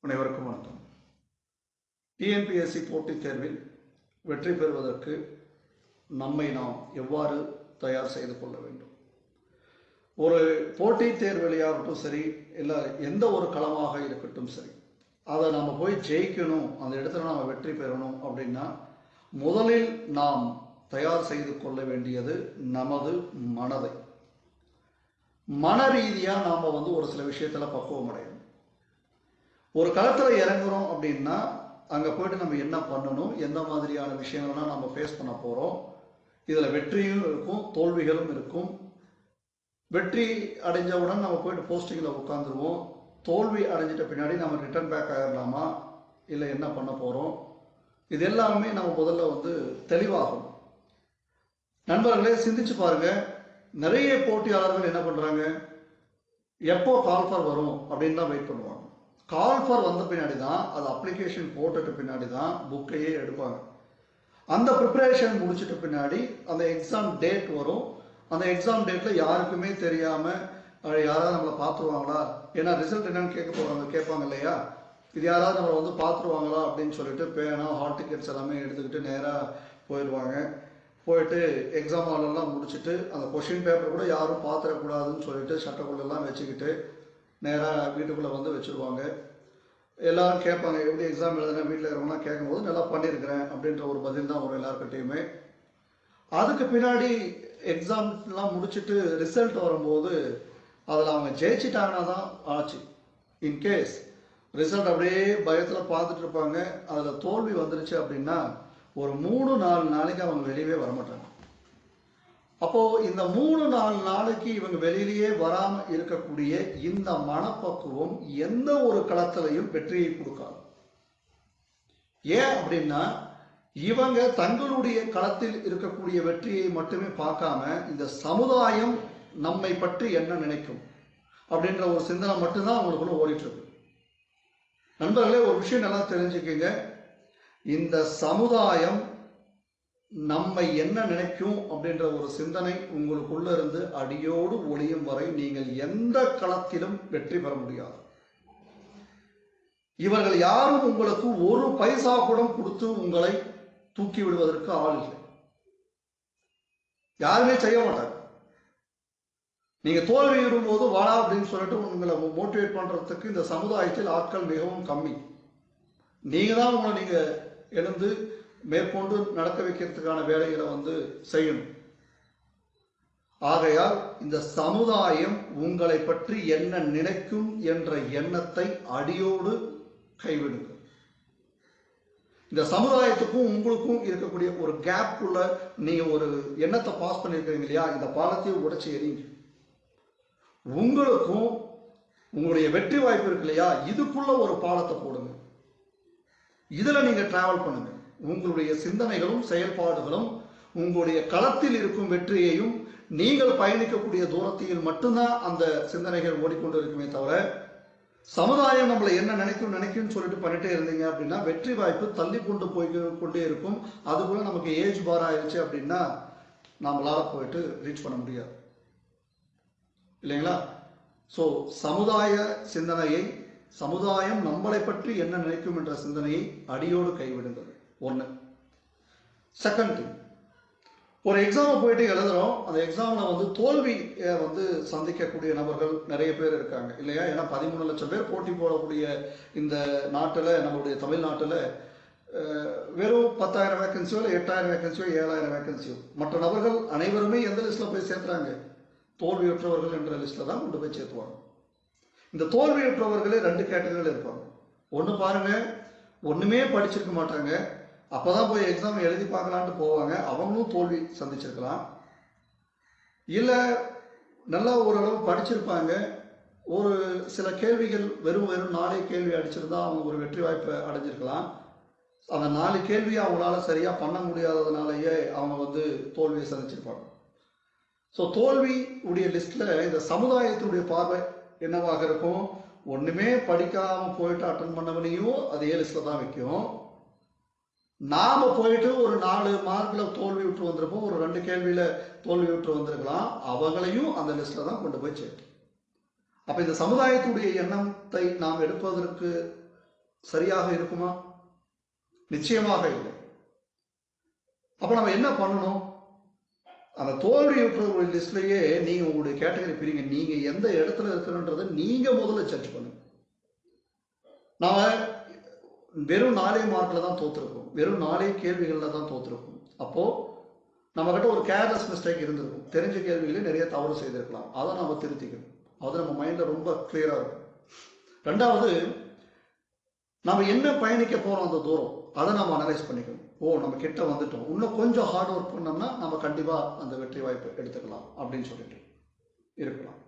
அனைவருக்கும் வணக்கம். டிஎன்பிஎஸ்சி போட்டித் தேர்வில் வெற்றி பெறுவதற்கு நம்மை நாம் எவ்வாறு தயார் செய்து கொள்ள வேண்டும்? ஒரு போட்டித் தேர்வெளியாகட்டும் சரி இல்லை எந்த ஒரு களமாக இருக்கட்டும் சரி அதை நம்ம போய் ஜெயிக்கணும் அந்த இடத்துல நாம் வெற்றி பெறணும் அப்படின்னா முதலில் நாம் தயார் செய்து கொள்ள வேண்டியது நமது மனதை. மன ரீதியாக நாம் வந்து ஒரு சில விஷயத்தில் பக்குவம் அடையணும். ஒரு களத்தில் இறங்குறோம் அப்படின்னா அங்கே போயிட்டு நம்ம என்ன பண்ணணும்? எந்த மாதிரியான விஷயங்கள்லாம் நம்ம ஃபேஸ் பண்ண போகிறோம் இதில் வெற்றியும் இருக்கும் தோல்விகளும் இருக்கும். வெற்றி அடைஞ்சவுடன் நம்ம போயிட்டு போஸ்டிங்கில் உட்காந்துருவோம் தோல்வி அடைஞ்சிட்ட பின்னாடி நம்ம ரிட்டர்ன் பேக் ஆகிடலாமா இல்லை என்ன பண்ண போகிறோம் இது எல்லாமே நம்ம முதல்ல வந்து தெளிவாகும். நண்பர்களே சிந்திச்சு பாருங்க. நிறைய போட்டியாளர்கள் என்ன பண்ணுறாங்க எப்போ கால்ஃபர் வரும்? அப்படின்னு தான் வெயிட் பண்ணுவாங்க. கால் ஃபார் வந்த பின்னாடி தான் அது அப்ளிகேஷன் போட்டுட்டு பின்னாடி தான் புக்கையே எடுப்பாங்க. அந்த ப்ரிப்பரேஷன் முடிச்சிட்ட பின்னாடி அந்த எக்ஸாம் டேட் வரும். அந்த எக்ஸாம் டேட்டில் யாருக்குமே தெரியாமல் யாராவது நம்மளை பார்த்துருவாங்களா? ஏன்னா ரிசல்ட் என்னன்னு கேட்க போகிறாங்க கேட்பாங்க இல்லையா? இது யாராவது நம்மளை வந்து பார்த்துருவாங்களா அப்படின்னு சொல்லிட்டு பேனா ஹால் டிக்கெட்ஸ் எல்லாமே எடுத்துக்கிட்டு நேராக போயிடுவாங்க. போயிட்டு எக்ஸாம் ஹாலெல்லாம் முடிச்சுட்டு அந்த கொஷின் பேப்பர் கூட யாரும் பார்த்துடக்கூடாதுன்னு சொல்லிட்டு சட்டக்குள்ளெல்லாம் வச்சுக்கிட்டு நேராக வீட்டுக்குள்ளே வந்து வச்சுருவாங்க. எல்லோரும் கேட்பாங்க எப்படி எக்ஸாம் எழுதுனா? வீட்டில் இருக்கிறவங்களாம் கேட்கும்போது நல்லா பண்ணியிருக்கிறேன் அப்படின்ற ஒரு பதில் தான் வரும் எல்லாருக்கிட்டையுமே அதுக்கு பின்னாடி எக்ஸாம்லாம் முடிச்சுட்டு ரிசல்ட் வரும்போது அதில் அவங்க ஜெயிச்சிட்டாங்கன்னா தான் ஆச்சு. இன்கேஸ் ரிசல்ட் அப்படியே பயத்தில் பார்த்துட்டு இருப்பாங்க. அதில் தோல்வி வந்துருச்சு அப்படின்னா ஒரு மூணு நாலு நாளைக்கு அவங்க வெளியவே வரமாட்டாங்க. அப்போ இந்த மூணு நாலு நாளைக்கு இவங்க வெளியிலேயே வராம இருக்கக்கூடிய இந்த மனப்பக்குவம் எந்த ஒரு களத்திலையும் வெற்றியை கொடுக்காது. ஏன் அப்படின்னா இவங்க தங்களுடைய களத்தில் இருக்கக்கூடிய வெற்றியை மட்டுமே பார்க்காம இந்த சமுதாயம் நம்மை பற்றி என்ன நினைக்கும் அப்படின்ற ஒரு சிந்தனை மட்டும்தான் அவங்களுக்குள்ள ஓடிட்டு இருக்கு நண்பர்களே ஒரு விஷயம் நல்லா தெரிஞ்சுக்கங்க. இந்த சமுதாயம் நம்மை என்ன நினைக்கும் அப்படின்ற ஒரு சிந்தனை உங்களுக்குள்ள இருந்து அடியோடு ஒளியும் வரை நீங்கள் எந்த களத்திலும் வெற்றி பெற முடியாது. இவர்கள் யாரும் உங்களுக்கு ஒரு பைசா கூட கொடுத்து உங்களை தூக்கி விடுவதற்கு ஆள் இல்லை. யாருமே செய்ய மாட்டாங்க. நீங்க தோல்வி போது வாடா அப்படின்னு சொல்லிட்டு உங்களை மோட்டிவேட் பண்றதுக்கு இந்த சமுதாயத்தில் ஆட்கள் மிகவும் கம்மி. நீங்க தான் உங்களை நீங்க எழுந்து மேற்கொண்டு நடக்க வைக்கிறதுக்கான வேலைகளை வந்து செய்யணும். ஆகையால் இந்த சமுதாயம் உங்களை பற்றி என்ன நினைக்கும் என்ற எண்ணத்தை அடியோடு கைவிடுங்க. இந்த சமுதாயத்துக்கும் உங்களுக்கும் இருக்கக்கூடிய ஒரு கேப்புள்ள நீங்க ஒரு எண்ணத்தை பாஸ் பண்ணியிருக்கிறீங்க இல்லையா? இந்த பாலத்தையும் உடச்சி எறிங்க. உங்களுக்கும் உங்களுடைய வெற்றி வாய்ப்பு இருக்கு இல்லையா? இதுக்குள்ள ஒரு பாலத்தை போடுங்க. இதுல நீங்க டிராவல் பண்ணுங்க. உங்களுடைய சிந்தனைகளும் செயல்பாடுகளும் உங்களுடைய களத்தில் இருக்கும் வெற்றியையும் நீங்கள் பயணிக்கக்கூடிய தூரத்தில் மட்டும்தான் அந்த சிந்தனைகள் ஓடிக்கொண்டு இருக்குமே தவிர சமுதாயம் நம்மளை என்ன நினைக்கும் நினைக்கும்னு சொல்லிட்டு பண்ணிட்டே இருந்தீங்க அப்படின்னா வெற்றி வாய்ப்பு தள்ளி கொண்டு போய் கொண்டே இருக்கும். அதுக்குள்ள நமக்கு ஏஜ் பார் ஆயிடுச்சு அப்படின்னா நம்மளால போயிட்டு ரீச் பண்ண முடியாது. இல்லைங்களா? ஸோ சமுதாய சிந்தனையை சமுதாயம் நம்மளை பற்றி என்ன நினைக்கும் என்ற சிந்தனையை அடியோடு கைவிடுங்கள். ஒன்று செகண்ட் திங் ஒரு எக்ஸாமை போயிட்டு எழுதுறோம். அந்த எக்ஸாமில் வந்து தோல்வி வந்து சந்திக்கக்கூடிய நபர்கள் நிறைய பேர் இருக்காங்க. இல்லையா? ஏன்னா பதிமூணு லட்சம் பேர் போட்டி போடக்கூடிய இந்த நாட்டில் நம்மளுடைய தமிழ்நாட்டில் வெறும் பத்தாயிரம் வேக்கன்சியோ இல்லை எட்டாயிரம் வேக்கன்சியோ ஏழாயிரம் வேக்கன்சியோ மற்ற நபர்கள் அனைவருமே எந்த லிஸ்ட்டில் போய் சேர்த்துறாங்க? தோல்வியுற்றவர்கள் என்ற லிஸ்ட்டில் தான் கொண்டு போய் சேர்த்துவாங்க. இந்த தோல்வியுற்றவர்களே ரெண்டு கேட்டகரியில் இருப்பாங்க. ஒன்று பாருங்க ஒன்றுமே படிச்சிருக்க மாட்டாங்க. அப்போ தான் போய் எக்ஸாம் எழுதி பார்க்கலான்ட்டு போவாங்க. அவங்களும் தோல்வி சந்திச்சிருக்கலாம். இல்லை நல்லா ஓரளவு படிச்சிருப்பாங்க. ஒரு சில கேள்விகள் வெறும் வெறும் நாலே கேள்வி அடிச்சிருந்தா அவங்க ஒரு வெற்றி வாய்ப்பை அடைஞ்சிருக்கலாம். அந்த நாலு கேள்வியை அவங்களால சரியாக பண்ண முடியாததுனாலயே அவங்க வந்து தோல்வியை சந்திச்சிருப்பாங்க. ஸோ தோல்வி உடைய லிஸ்ட்டில் இந்த சமுதாயத்துடைய பார்வை என்னவாக இருக்கும்? ஒன்றுமே படிக்காமல் போயிட்டு அட்டன் பண்ணவனையும் அதே லிஸ்ட்டில் தான் வைக்கும். நாம போயிட்டு ஒரு நாலு மார்க்ல தோல்வி விட்டு வந்திருப்போம் ஒரு ரெண்டு கேள்வியில தோல்வி விட்டு வந்திருக்கலாம். அவங்களையும் அந்த லிஸ்ட்ல தான் கொண்டு போய் சேர்க்கும் அப்ப இந்த சமுதாயத்துடைய எண்ணத்தை நாம் எடுப்பதற்கு சரியாக இருக்குமா? நிச்சயமாக இல்லை. அப்ப நம்ம என்ன பண்ணணும்? அந்த தோல்வி விட்டுறவங்களுடைய லிஸ்ட்லயே நீங்க உங்களுடைய கேட்டகரி பிரிங்க. நீங்க எந்த இடத்துல இருக்கிறன்றதை நீங்க முதல்ல சர்ச் பண்ணுங்க. நாம வெறும் நாலே மார்க்கில் தான் தோற்றுருக்கும் வெறும் நாலே கேள்விகளில் தான் தோற்றுருக்கும் அப்போது நம்ம ஒரு கேர்லெஸ் மிஸ்டேக் இருந்திருக்கும். தெரிஞ்ச கேள்விகளே நிறைய தவறு செய்திருக்கலாம். அதை நம்ம திருத்திக்கணும். அது நம்ம மைண்டில் ரொம்ப கிளியராக இருக்கும். ரெண்டாவது நம்ம என்ன பயணிக்க போகிறோம் அந்த தூரம் அதை நம்ம அனலைஸ் பண்ணிக்கணும். ஓ நம்ம கிட்ட வந்துட்டோம். இன்னும் கொஞ்சம் ஹார்ட் ஒர்க் பண்ணோம்னா நம்ம கண்டிப்பாக அந்த வெற்றி வாய்ப்பு எடுத்துக்கலாம் அப்படின்னு சொல்லிட்டு இருக்கலாம்.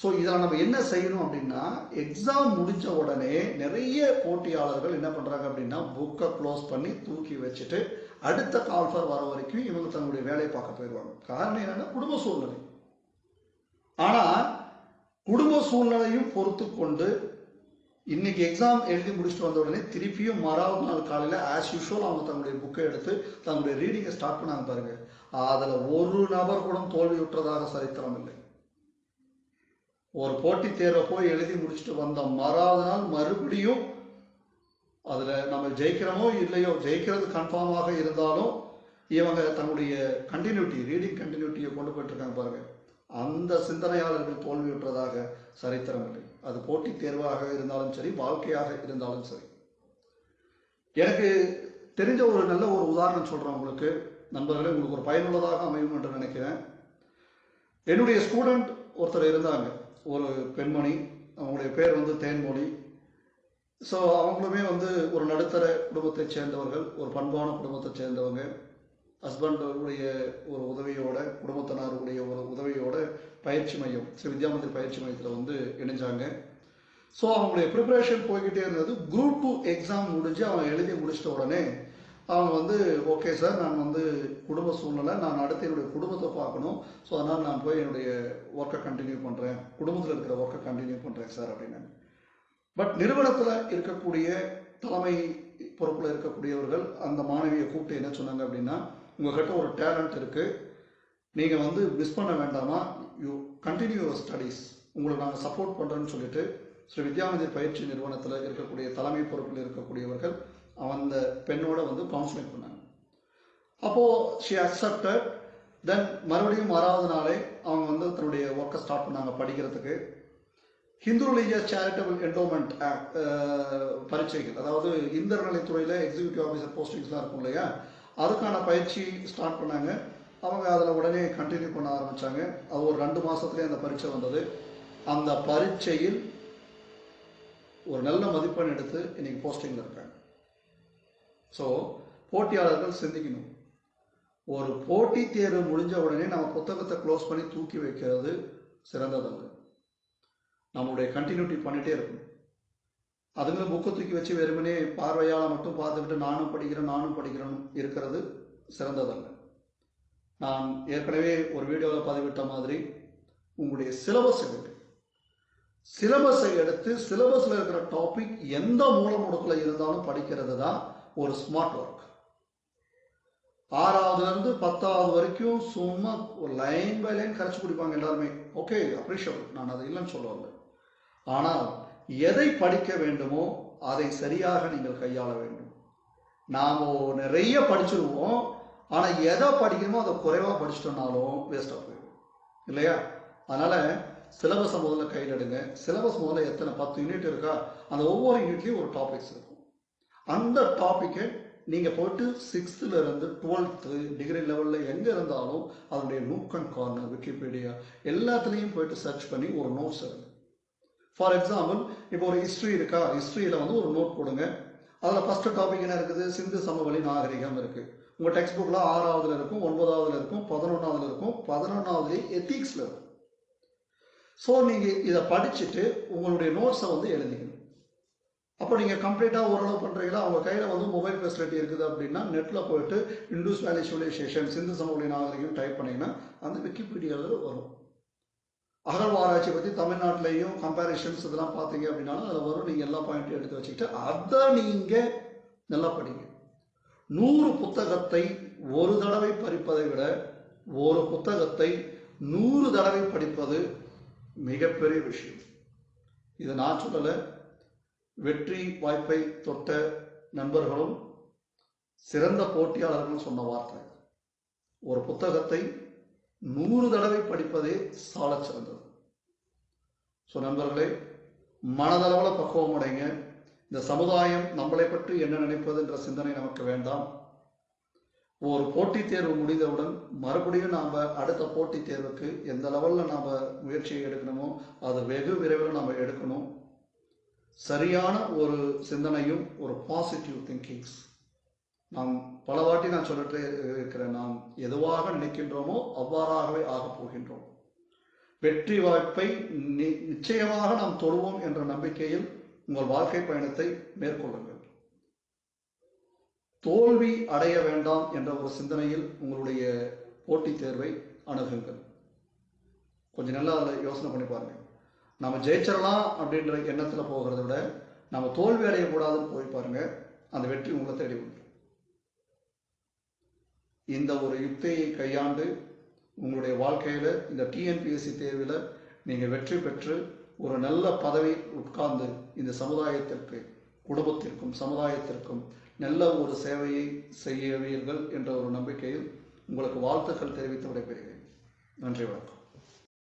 ஸோ இதில் நம்ம என்ன செய்யணும் அப்படின்னா எக்ஸாம் முடிஞ்ச உடனே நிறைய போட்டியாளர்கள் என்ன பண்ணுறாங்க அப்படின்னா புக்கை க்ளோஸ் பண்ணி தூக்கி வச்சுட்டு அடுத்த கால்ஃபர் வர வரைக்கும் இவங்க தங்களுடைய வேலையை பார்க்க போயிடுவாங்க. காரணம் என்னென்னா குடும்ப சூழ்நிலை. ஆனால் குடும்ப சூழ்நிலையும் பொறுத்து கொண்டு இன்னைக்கு எக்ஸாம் எழுதி முடிச்சுட்டு வந்த உடனே திருப்பியும் மறாவது நாள் காலையில் ஆஸ் யூஷுவல் அவங்க தங்களுடைய புக்கை எடுத்து தங்களுடைய ரீடிங்கை ஸ்டார்ட் பண்ணாங்க பாருங்க. அதில் ஒரு நபர் கூட தோல்வி விட்டுறதாக சரித்திரம் இல்லை. ஒரு போட்டித் தேர்வை போய் எழுதி முடிச்சுட்டு வந்த மறாவது நாள் மறுபடியும் அதில் நம்ம ஜெயிக்கிறோமோ இல்லையோ ஜெயிக்கிறது கன்ஃபார்மாக இருந்தாலும் இவங்க தன்னுடைய கண்டினியூட்டி ரீடிங் கண்டினியூட்டியை கொண்டு போயிட்டு இருக்காங்க பாருங்க. அந்த சிந்தனையாளர்கள் தோல்வியுற்றதாக சரித்திரம் இல்லை. அது போட்டித் தேர்வாக இருந்தாலும் சரி வாழ்க்கையாக இருந்தாலும் சரி. எனக்கு தெரிஞ்ச ஒரு நல்ல ஒரு உதாரணம் சொல்கிறேன் உங்களுக்கு. நண்பர்களே உங்களுக்கு ஒரு பயனுள்ளதாக அமையும் என்று நினைக்கிறேன். என்னுடைய ஸ்டூடெண்ட் ஒருத்தர் இருந்தாங்க. ஒரு பெண்மணி அவங்களுடைய பேர் வந்து தேன்மொழி. ஸோ அவங்களுமே வந்து ஒரு நடுத்தர குடும்பத்தைச் சேர்ந்தவர்கள் ஒரு பண்பான குடும்பத்தைச் சேர்ந்தவங்க. ஹஸ்பண்டுடைய ஒரு உதவியோட குடும்பத்தினருடைய ஒரு உதவியோட பயிற்சி மையம் ஸ்ரீ வித்யாமந்திர் பயிற்சி மையத்தில் வந்து இணைஞ்சாங்க. ஸோ அவங்களுடைய ப்ரிப்பரேஷன் போய்கிட்டே இருந்தது. குரூப் டூ எக்ஸாம் முடிஞ்சு அவங்க எழுதி முடிச்சிட்ட உடனே அவங்க வந்து ஓகே சார் நான் வந்து குடும்ப சூழ்நிலை நான் அடுத்து என்னுடைய குடும்பத்தை பார்க்கணும். ஸோ அதனால் நான் போய் என்னுடைய ஒர்க்கை கண்டினியூ பண்ணுறேன் குடும்பத்தில் இருக்கிற ஒர்க்கை கண்டினியூ பண்ணுறேன் சார் அப்படின்னு. பட் நிறுவனத்தில் இருக்கக்கூடிய தலைமை பொறுப்பில் இருக்கக்கூடியவர்கள் அந்த மாணவியை கூப்பிட்டு என்ன சொன்னாங்க அப்படின்னா உங்ககிட்ட ஒரு டேலண்ட் இருக்குது நீங்கள் வந்து மிஸ் பண்ண வேண்டாமா? யூ கண்டினியூ யுவர் ஸ்டடீஸ் உங்களை நாங்கள் சப்போர்ட் பண்ணுறோன்னு சொல்லிட்டு ஸ்ரீ வித்யாமந்திர் பயிற்சி நிறுவனத்தில் இருக்கக்கூடிய தலைமை பொறுப்பில் இருக்கக்கூடியவர்கள் அந்த பெண்ணோட வந்து கவுன்சிலிங் பண்ணாங்க. அப்போது ஷி அக்செப்டட் தென் மறுபடியும் ஆறாவது நாளே அவங்க வந்து தன்னுடைய ஒர்க்கை ஸ்டார்ட் பண்ணாங்க படிக்கிறதுக்கு. Hindu religious charitable endowment act பரீட்சைகள் அதாவது இந்திர நிலைத்துறையில் எக்ஸிக்யூட்டிவ் ஆஃபீஸர் போஸ்டிங்ஸ்லாம் இருக்கும் இல்லையா? அதுக்கான பயிற்சி ஸ்டார்ட் பண்ணாங்க. அவங்க அதில் உடனே கண்டினியூ பண்ண ஆரம்பித்தாங்க அது ஒரு ரெண்டு மாதத்துலேயே அந்த பரீட்சை வந்தது. அந்த பரீட்சையில் ஒரு நல்ல மதிப்பெண் எடுத்து இன்னைக்கு போஸ்டிங்கில் இருக்காங்க. ஸோ போட்டியாளர்கள் சிந்திக்கணும். ஒரு போட்டி தேர்வு முடிஞ்ச உடனே நம்ம புத்தகத்தை க்ளோஸ் பண்ணி தூக்கி வைக்கிறது சிறந்ததல்ல நம்மளுடைய கண்டினியூட்டி பண்ணிட்டே இருக்கணும். அதுங்களும் புக்கை தூக்கி வச்சு வெறுமனே பார்வையால் மட்டும் பார்த்துக்கிட்டு நானும் படிக்கிறேன் நானும் படிக்கிறேன்னு இருக்கிறது சிறந்ததல்ல நான் ஏற்கனவே ஒரு வீடியோவில் பதிவிட்ட மாதிரி உங்களுடைய சிலபஸ் எடுங்க சிலபஸை எடுத்து சிலபஸில் இருக்கிற டாபிக் எந்த மூலமுடத்தில் இருந்தாலும் படிக்கிறது தான் ஒரு ஸ்மார்ட் ஒர்க் ஆறாவதுலேருந்து பத்தாவது வரைக்கும் சும்மா ஒரு லைன் பை லைன் கரைச்சி குடிப்பாங்க எல்லாருமே. ஓகே அப்ரிஷியபிள் நான் அதை இல்லைன்னு சொல்ல வரல. ஆனால் எதை படிக்க வேண்டுமோ அதை சரியாக நீங்கள் கையாள வேண்டும். நாம் நிறைய படிச்சிருவோம். ஆனால் எதை படிக்கணுமோ அதை குறைவா படிச்சிட்டோம்னாலும் வேஸ்டா போயிடும். இல்லையா? அதனால் சிலபஸை முதல்ல கையில் எடுங்க. சிலபஸ் முதல்ல எத்தனை? பத்து யூனிட் இருக்கா? அந்த ஒவ்வொரு யூனிட்லேயும் ஒரு டாபிக்ஸ் இருக்கும். அந்த டாப்பிக்கை நீங்கள் போயிட்டு சிக்ஸ்த்ல இருந்து டுவெல்த்து டிகிரி லெவலில் எங்கே இருந்தாலும் அதனுடைய நூக் அண்ட் கார்னர் விக்கிபீடியா எல்லாத்துலேயும் போயிட்டு சர்ச் பண்ணி ஒரு நோட்ஸ் எடுங்க. ஃபார் எக்ஸாம்பிள் இப்போ ஒரு ஹிஸ்ட்ரி இருக்கா? ஹிஸ்ட்ரியில் வந்து ஒரு நோட் கொடுங்க அதில் ஃபஸ்ட்டு டாபிக் என்ன இருக்குது? சிந்து சமவெளி நாகரிகம் இருக்குது உங்கள் டெக்ஸ்ட் புக்கில் ஆறாவதுல இருக்கும் ஒன்பதாவதுல இருக்கும் பதினொன்றாவதுல இருக்கும் பதினொன்றாவதுலேயே எத்திக்ஸில் இருக்கும். ஸோ நீங்கள் இதை படிச்சுட்டு உங்களுடைய நோட்ஸை வந்து எழுதிக்கணும். அப்போ நீங்கள் கம்ப்ளீட்டாக ஓரளவு பண்ணுறீங்களா அவங்க கையில் வந்து மொபைல் ஃபெசிலிட்டி இருக்குது அப்படின்னா நெட்டில் போயிட்டு இண்டூஸ் வேலி சிவிலைசேஷன் சிந்து சமவெளி நாகரிகம் டைப் பண்ணிங்கன்னா அந்த விக்கிபீடியாவில் வரும். அகழ்வாராய்ச்சி பற்றி தமிழ்நாட்டிலையும் கம்பேரிஷன்ஸ் இதெல்லாம் பார்த்தீங்க அப்படின்னாலும் அதில் வரும். நீங்கள் எல்லா பாயிண்ட்டையும் எடுத்து வச்சுக்கிட்டு அதை நீங்கள் நல்லா படிங்க. நூறு புத்தகத்தை ஒரு தடவை படிப்பதை விட ஒரு புத்தகத்தை நூறு தடவை படிப்பது மிகப்பெரிய விஷயம். இதை நான் சொல்லலை. வெற்றி வாய்ப்பை தொட்ட நண்பர்களும் சிறந்த போட்டியாளர்களும் சொன்ன வார்த்தை. ஒரு புத்தகத்தை நூறு தடவை படிப்பதே சாலச் சிறந்தது. ஸோ நண்பர்களே மனதளவில் பக்குவம் அடைங்க. இந்த சமுதாயம் நம்மளை பற்றி என்ன நினைப்பது என்ற சிந்தனை நமக்கு வேண்டாம். ஒரு போட்டித் தேர்வு முடிந்தவுடன் மறுபடியும் நாம் அடுத்த போட்டித் தேர்வுக்கு எந்த லெவலில் நாம் முயற்சியை எடுக்கணுமோ அது வெகு விரைவில் நாம் எடுக்கணும். சரியான ஒரு சிந்தனையும் ஒரு பாசிட்டிவ் திங்கிங்ஸ் நாம் பல வாட்டி நான் சொல்லிட்டு இருக்கிறேன் நாம் எதுவாக நினைக்கின்றோமோ அவ்வாறாகவே ஆகப் போகின்றோம். வெற்றி வாய்ப்பை நி- நிச்சயமாக நாம் தொடுவோம் என்ற நம்பிக்கையில் உங்கள் வாழ்க்கை பயணத்தை மேற்கொள்ளுங்கள். தோல்வி அடைய வேண்டாம் என்ற ஒரு சிந்தனையில் உங்களுடைய போட்டித் தேர்வை அணுகுங்கள். கொஞ்சம் நல்லா அதில் யோசனை பண்ணி பாருங்கள் நம்ம ஜெயிச்சிடலாம் அப்படின்ற எண்ணத்தில் போகிறத விட நம்ம தோல்வி அடையக்கூடாதுன்னு போய் பாருங்க அந்த வெற்றி உங்களை தேடி வந்துடும் இந்த ஒரு யுக்தியை கையாண்டு உங்களுடைய வாழ்க்கையில் இந்த டிஎன்பிஎஸ்சி தேர்வில் நீங்கள் வெற்றி பெற்று ஒரு நல்ல பதவி உட்கார்ந்து இந்த சமுதாயத்திற்கு குடும்பத்திற்கும் சமுதாயத்திற்கும் நல்ல ஒரு சேவையை செய்வீர்கள் என்ற ஒரு நம்பிக்கையில் உங்களுக்கு வாழ்த்துக்கள் தெரிவித்து விடைபெறுகிறேன். நன்றி வணக்கம்.